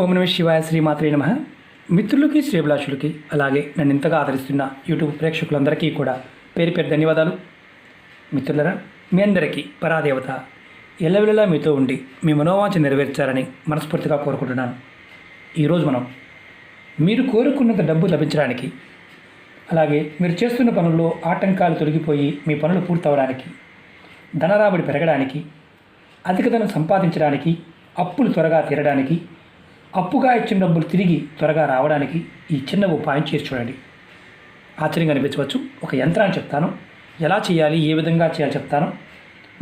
ఓం నమ శివాయ శ్రీమాత్రే నమ. మిత్రులకి శ్రీభిలాషులకి అలాగే నన్ను ఇంతగా ఆదరిస్తున్న యూట్యూబ్ ప్రేక్షకులందరికీ కూడా పేరు పేరు ధన్యవాదాలు. మిత్రులరా మీ అందరికీ పరాదేవత ఎల్లవెల్లలా మీతో ఉండి మీ మనోవాంఛ నెరవేర్చాలని మనస్ఫూర్తిగా కోరుకుంటున్నాను. ఈరోజు మనం మీరు కోరుకున్నంత డబ్బు లభించడానికి అలాగే మీరు చేస్తున్న పనుల్లో ఆటంకాలు తొలగిపోయి మీ పనులు పూర్తవడానికి ధనరాబడి పెరగడానికి అధిక ధనం సంపాదించడానికి అప్పులు త్వరగా తీరడానికి అప్పుగా ఇచ్చిన డబ్బులు తిరిగి త్వరగా రావడానికి ఈ చిన్న ఉపాయం చేసి చూడండి. ఆశ్చర్యంగా అనిపించవచ్చు. ఒక యంత్రాన్ని చెప్తాను. ఎలా చేయాలి? ఏ విధంగా చేయాలి? చెప్తాను.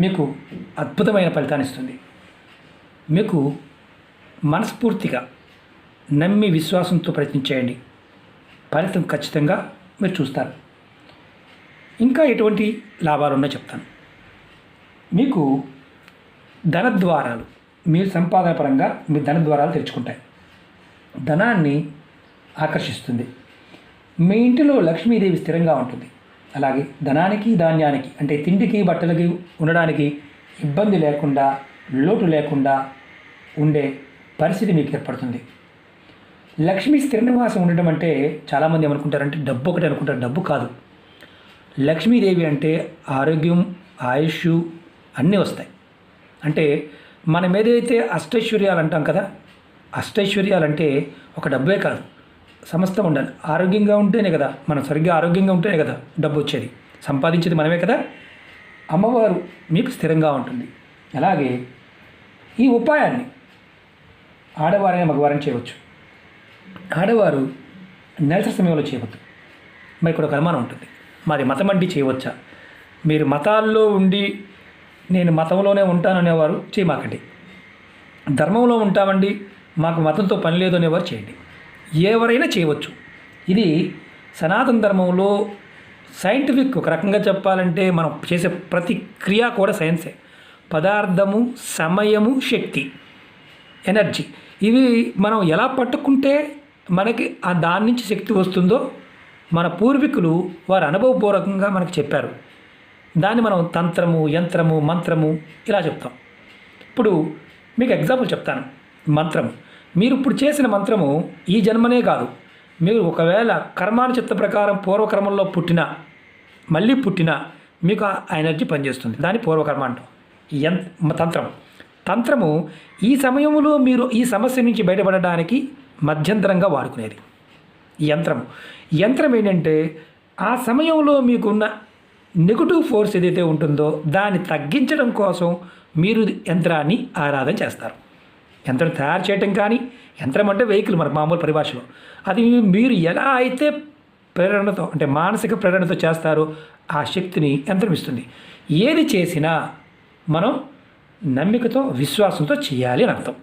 మీకు అద్భుతమైన ఫలితాన్ని ఇస్తుంది. మీకు మనస్ఫూర్తిగా నమ్మి విశ్వాసంతో ప్రయత్నించేయండి ఫలితం ఖచ్చితంగా మీరు చూస్తారు. ఇంకా ఎటువంటి లాభాలు ఉన్నాయో చెప్తాను. మీకు ధనద్వారాలు మీరు సంపాదన పరంగా మీ ధనద్వారాలు తెరుచుకుంటాయి. ధనాన్ని ఆకర్షిస్తుంది. మీ ఇంటిలో లక్ష్మీదేవి స్థిరంగా ఉంటుంది. అలాగే ధనానికి ధాన్యానికి అంటే తిండికి బట్టలకి ఉండడానికి ఇబ్బంది లేకుండా లోటు లేకుండా ఉండే పరిస్థితి మీకు ఏర్పడుతుంది. లక్ష్మి స్థిర నివాసం ఉండడం అంటే చాలామంది ఏమనుకుంటారంటే డబ్బు ఒకటి అనుకుంటారు. డబ్బు కాదు. లక్ష్మీదేవి అంటే ఆరోగ్యం ఆయుష్ అన్నీ వస్తాయి. అంటే మనం ఏదైతే అష్టైశ్వర్యాలు అంటాం కదా అష్టైశ్వర్యాలు అంటే ఒక డబ్బే కాదు. సమస్తం ఉండాలి. ఆరోగ్యంగా ఉంటేనే కదా మనం సరిగ్గా ఆరోగ్యంగా ఉంటేనే కదా డబ్బు వచ్చేది. సంపాదించేది మనమే కదా. అమ్మవారు మీకు స్థిరంగా ఉంటుంది. అలాగే ఈ ఉపాయాన్ని ఆడవారైన మగవారని చేయవచ్చు. ఆడవారు నెలసరి సమయంలో చేయవద్దు. మరి ఇక్కడ ఒక అనుమానం ఉంటుంది. మాది మతం అంటే చేయవచ్చా? మీరు మతాల్లో ఉండి నేను మతంలోనే ఉంటాననేవారు చేయమాకండి ధర్మంలో ఉంటామండి మాకు మతంతో పని లేదు అనేవారు చేయండి. ఎవరైనా చేయవచ్చు. ఇది సనాతన ధర్మంలో సైంటిఫిక్ ఒక రకంగా చెప్పాలంటే మనం చేసే ప్రతి క్రియ కూడా సైన్సే. పదార్థము సమయము శక్తి ఎనర్జీ. ఇవి మనం ఎలా పట్టుకుంటే మనకి ఆ దాని నుంచి శక్తి వస్తుందో మన పూర్వీకులు వారు అనుభవపూర్వకంగా మనకు చెప్పారు. దాన్ని మనం తంత్రము యంత్రము మంత్రము ఇలా చెప్తాం. ఇప్పుడు మీకు ఎగ్జాంపుల్ చెప్తాను. మంత్రము. మీరు ఇప్పుడు చేసిన మంత్రము ఈ జన్మనే కాదు. మీరు ఒకవేళ కర్మానుచిత్త ప్రకారం పూర్వకర్మంలో పుట్టిన మళ్ళీ పుట్టిన మీకు ఆ ఎనర్జీ పనిచేస్తుంది. దాని పూర్వకర్మ అంటాం. యం తంత్రం తంత్రము ఈ సమయంలో మీరు ఈ సమస్య నుంచి బయటపడడానికి మధ్యంతరంగా వాడుకునేది. యంత్రం యంత్రం ఏంటంటే ఆ సమయంలో మీకున్న నెగటివ్ ఫోర్స్ ఏదైతే ఉంటుందో దాన్ని తగ్గించడం కోసం మీరు యంత్రాన్ని ఆరాధన చేస్తారు. యంత్రం తయారు చేయటం కానీ యంత్రం అంటే వెహికల్ మన మామూలు పరిభాషలో. అది మీరు ఎలా అయితే ప్రేరణతో అంటే మానసిక ప్రేరణతో చేస్తారో ఆ శక్తిని యంత్రం ఇస్తుంది. ఏది చేసినా మనం నమ్మికతో విశ్వాసంతో చేయాలి అని అర్థం.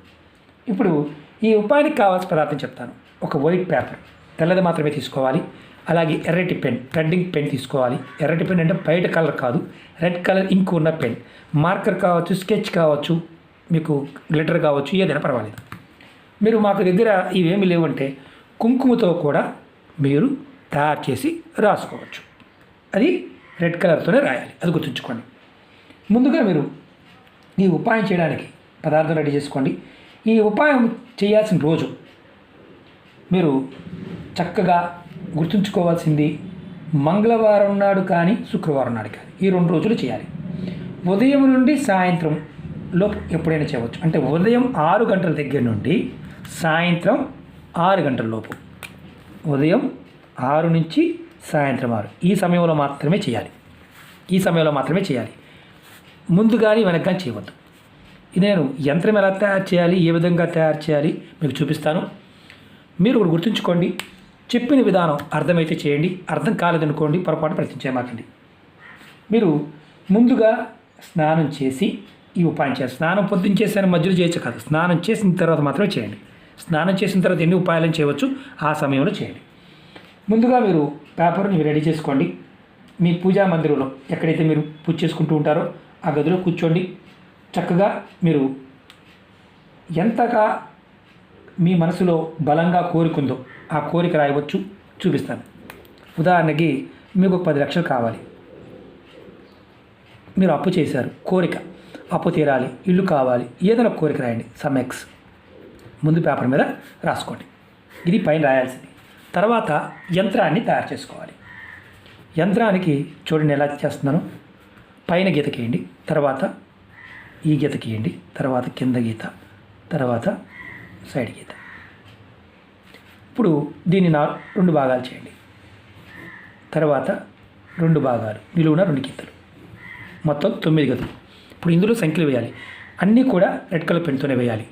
ఇప్పుడు ఈ ఉపాయానికి కావాల్సిన పదార్థం చెప్తాను. ఒక వైట్ పేపర్. తెల్లది మాత్రమే తీసుకోవాలి. అలాగే ఎర్రటి పెన్ రెడ్డింగ్ పెన్ తీసుకోవాలి. ఎర్రటి పెన్ అంటే బయట కలర్ కాదు రెడ్ కలర్ ఇంక్ ఉన్న పెన్. మార్కర్ కావచ్చు స్కెచ్ కావచ్చు మీకు గ్లిటర్ కావచ్చు ఏదైనా పర్వాలేదు. మీరు మాకు దగ్గర ఇవేమి లేవంటే కుంకుమతో కూడా మీరు తయారు చేసి రాసుకోవచ్చు. అది రెడ్ కలర్తోనే రాయాలి. అది గుర్తుంచుకోండి. ముందుగా మీరు ఈ ఉపాయం చేయడానికి పదార్థం రెడీ చేసుకోండి. ఈ ఉపాయం చేయాల్సిన రోజు మీరు చక్కగా గుర్తుంచుకోవాల్సింది మంగళవారం నాడు కానీ శుక్రవారం నాడు కానీ ఈ రెండు రోజులు చేయాలి. ఉదయం నుండి సాయంత్రం లోపు ఎప్పుడైనా చేయవచ్చు. అంటే ఉదయం ఆరు గంటల దగ్గర నుండి సాయంత్రం ఆరు గంటల లోపు. ఉదయం ఆరు నుంచి సాయంత్రం ఆరు. ఈ సమయంలో మాత్రమే చేయాలి. ఈ సమయంలో మాత్రమే చేయాలి. ముందు కానీ వెనక కానీ చేయవద్దు. ఇది నేను యంత్రం ఎలా తయారు చేయాలి? ఏ విధంగా తయారు చేయాలి? మీకు చూపిస్తాను. మీరు ఒకటి గుర్తుంచుకోండి. చెప్పిన విధానం అర్థమైతే చేయండి అర్థం కాలేదనుకోండి పొరపాటు ప్రయత్నించేమాకండి మీరు ముందుగా స్నానం చేసి ఈ ఉపాయం చేయాలి. స్నానం పొద్దున్న చేసిన మధ్యలో చేయొచ్చు కాదు. స్నానం చేసిన తర్వాత మాత్రమే చేయండి. స్నానం చేసిన తర్వాత ఎన్ని ఉపాయాలను చేయవచ్చు ఆ సమయంలో చేయండి. ముందుగా మీరు పేపర్ని రెడీ చేసుకోండి. మీ పూజా మందిరంలో ఎక్కడైతే మీరు పూజ చేసుకుంటూ ఉంటారో ఆ గదిలో కూర్చోండి. చక్కగా మీరు ఎంతగా మీ మనసులో బలంగా కోరికుందో ఆ కోరిక రాయవచ్చు చూపిస్తాను. ఉదాహరణకి మీకు ఒక పది లక్షలు కావాలి. మీరు అప్పు చేశారు కోరిక. అప్పు తీరాలి ఇల్లు కావాలి ఏదైనా కోరిక రాయండి సమ్ ఎక్స్ ముందు పేపర్ మీద రాసుకోండి. ఇది పైన రాయాల్సింది. తర్వాత యంత్రాన్ని తయారు చేసుకోవాలి. యంత్రానికి చూడండి ఎలా చేస్తున్నాను. పైన గీత గీయండి తర్వాత ఈ గీత గీయండి తర్వాత కింద గీత తర్వాత సైడ్ గీత ఇప్పుడు దీన్ని నా రెండు భాగాలు చేయండి. తర్వాత రెండు భాగాలు నిలువున రెండు గీతలు మొత్తం తొమ్మిది గదులు. ఇప్పుడు ఇందులో సంఖ్యలు వేయాలి. అన్నీ కూడా రెడ్ కలర్ పెన్తోనే వేయాలి.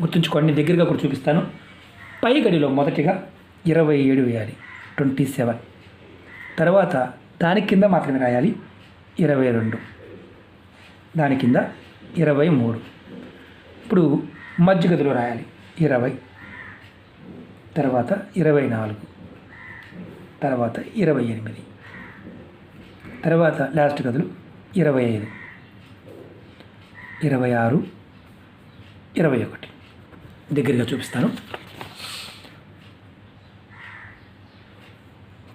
గుర్తుంచుకోండి దగ్గరగా కూడా చూపిస్తాను. పై గడిలో మొదటిగా ఇరవై ఏడు వేయాలి. Twenty seven. తర్వాత దాని కింద మాత్రమే రాయాలి. ఇరవై రెండు. దాని కింద ఇరవై మూడు. ఇప్పుడు మధ్య గదిలో రాయాలి. ఇరవై. తర్వాత ఇరవై నాలుగు. తర్వాత ఇరవై ఎనిమిది. తర్వాత లాస్ట్ గదులు ఇరవై ఐదు. ఇరవై ఆరు ఇరవై ఒకటి. దగ్గరగా చూపిస్తాను.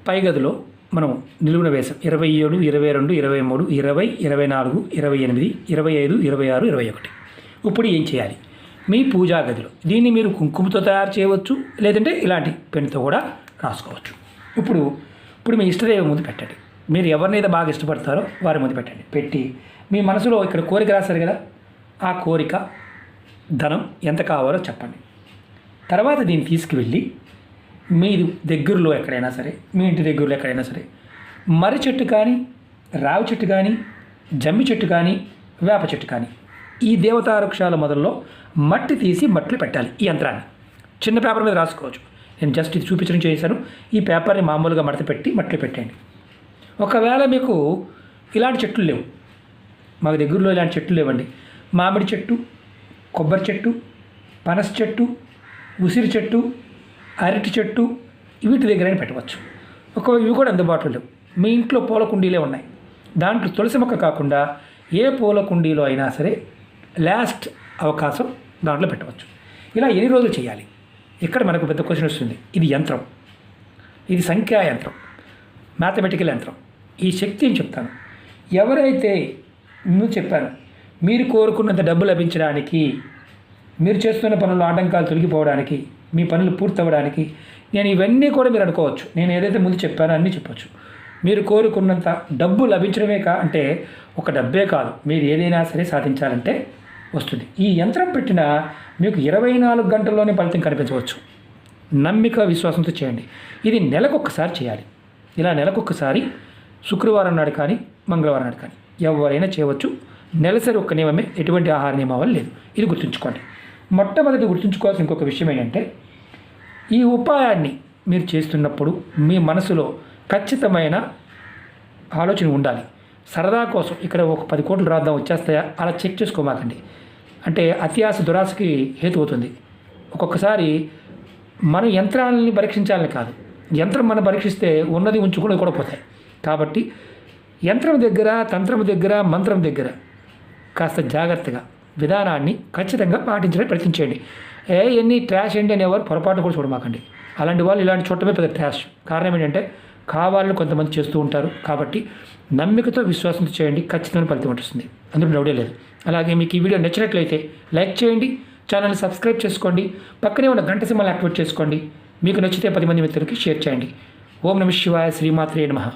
పై గదిలో మనం నిలువున వేసాం ఇరవై ఏడు ఇరవై రెండు ఇరవై మూడు ఇరవై ఇరవై నాలుగు ఇరవై ఎనిమిది ఇరవై ఐదు ఇరవై ఆరు ఇరవై ఒకటి. ఇప్పుడు ఏం చేయాలి? మీ పూజా గదిలో. దీన్ని మీరు కుంకుమతో తయారు చేయవచ్చు లేదంటే ఇలాంటి పెన్నుతో కూడా రాసుకోవచ్చు. ఇప్పుడు ఇప్పుడు మీ ఇష్టదేవి ముందు పెట్టండి. మీరు ఎవరినైతే బాగా ఇష్టపడతారో వారి ముందు పెట్టండి. పెట్టి మీ మనసులో ఇక్కడ కోరిక రాశారు కదా ఆ కోరిక ధనం ఎంత కావాలో చెప్పండి. తర్వాత దీన్ని తీసుకువెళ్ళి మీరు దగ్గరలో ఎక్కడైనా సరే మీ ఇంటి దగ్గరలో ఎక్కడైనా సరే మర్రి చెట్టు కానీ రావి చెట్టు కానీ జమ్మి చెట్టు కానీ వేప చెట్టు కానీ ఈ దేవతా వృక్షాల మొదల్లో మట్టి తీసి మట్టిలో పెట్టాలి ఈ యంత్రాన్ని. చిన్న పేపర్ మీద రాసుకోవచ్చు. నేను జస్ట్ ఇది చూపించడం చేశాను. ఈ పేపర్ని మామూలుగా మడత పెట్టి మట్టిలో పెట్టండి ఒకవేళ మీకు ఇలాంటి చెట్లు లేవు. మాకు దగ్గరలో ఇలాంటి చెట్లు లేవండి. మామిడి చెట్టు కొబ్బరి చెట్టు పనస చెట్టు ఉసిరి చెట్టు అరటి చెట్టు వీటి దగ్గరైనా పెట్టవచ్చు. ఒక ఇవి కూడా అందుబాటులో లేవు. మీ ఇంట్లో పూల కుండీలే ఉన్నాయి. దాంట్లో తులసి మొక్క కాకుండా ఏ పూల కుండీలో అయినా సరే లాస్ట్ అవకాశం దాంట్లో పెట్టవచ్చు. ఇలా ఎన్ని రోజులు చేయాలి? ఇక్కడ మనకు పెద్ద క్వశ్చన్ వస్తుంది. ఇది యంత్రం. ఇది సంఖ్యా యంత్రం. మ్యాథమెటికల్ యంత్రం. ఈ శక్తి అని చెప్తాను. ఎవరైతే నువ్వు చెప్పాను మీరు కోరుకున్నంత డబ్బు లభించడానికి మీరు చేస్తున్న పనులు ఆటంకాలు తొలగిపోవడానికి మీ పనులు పూర్తవడానికి నేను ఇవన్నీ కూడా మీరు అనుకోవచ్చు. నేను ఏదైతే ముందు చెప్పానో అన్నీ చెప్పొచ్చు. మీరు కోరుకున్నంత డబ్బు లభించడమే కా అంటే ఒక డబ్బే కాదు. మీరు ఏదైనా సరే సాధించాలంటే వస్తుంది. ఈ యంత్రం పెట్టిన మీకు ఇరవై నాలుగు గంటల్లోనే ఫలితం కనిపించవచ్చు. నమ్మిక విశ్వాసంతో చేయండి. ఇది నెలకొకసారి చేయాలి. ఇలా నెలకొకసారి శుక్రవారం నాడు కానీ మంగళవారం నాడు కానీ ఎవరైనా చేయవచ్చు. నెలసరి ఒక్క నియమమే ఎటువంటి ఆహార నియమావళి లేదు. ఇది గుర్తుంచుకోండి. మొట్టమొదటి గుర్తుంచుకోవాల్సిన ఇంకొక విషయం ఏంటంటే ఈ ఉపాయాన్ని మీరు చేస్తున్నప్పుడు మీ మనసులో ఖచ్చితమైన ఆలోచన ఉండాలి. సరదా కోసం ఇక్కడ ఒక పది కోట్లు రాద్దాం వచ్చేస్తాయా? అలా చెక్ చేసుకోమాకండి. అంటే అత్యాశ దురాశకి హేతు అవుతుంది. ఒక్కొక్కసారి మనం యంత్రాలని పరీక్షించాలని కాదు. యంత్రం మనం పరీక్షిస్తే ఉన్నది ఉంచుకుని కూడా పోతాయి. కాబట్టి యంత్రం దగ్గర తంత్రం దగ్గర మంత్రం దగ్గర కాస్త జాగ్రత్తగా విధానాన్ని ఖచ్చితంగా పాటించడానికి ప్రయత్నించండి ఏ ఎన్ని ట్రాష్ ఏంటి అనేవారు పొరపాటు కూడా చూడమాకండి. అలాంటి వాళ్ళు ఇలాంటి చూడటమే పెద్ద ట్రాష్. కారణం ఏంటంటే కావాలని కొంతమంది చేస్తూ ఉంటారు. కాబట్టి నమ్మికతో విశ్వాసంతో చేయండి. ఖచ్చితమైన ఫలితం ఉంటుంది అందులో డౌటే లేదు. అలాగే మీకు ఈ వీడియో నచ్చినట్లయితే లైక్ చేయండి. ఛానల్ని సబ్స్క్రైబ్ చేసుకోండి. పక్కనే ఉన్న గంట సింహాలు యాక్టివేట్ చేసుకోండి. మీకు నచ్చితే పది మంది మిత్రులకి షేర్ చేయండి. ఓం నమ శివాయ శ్రీమాత్రే నమః.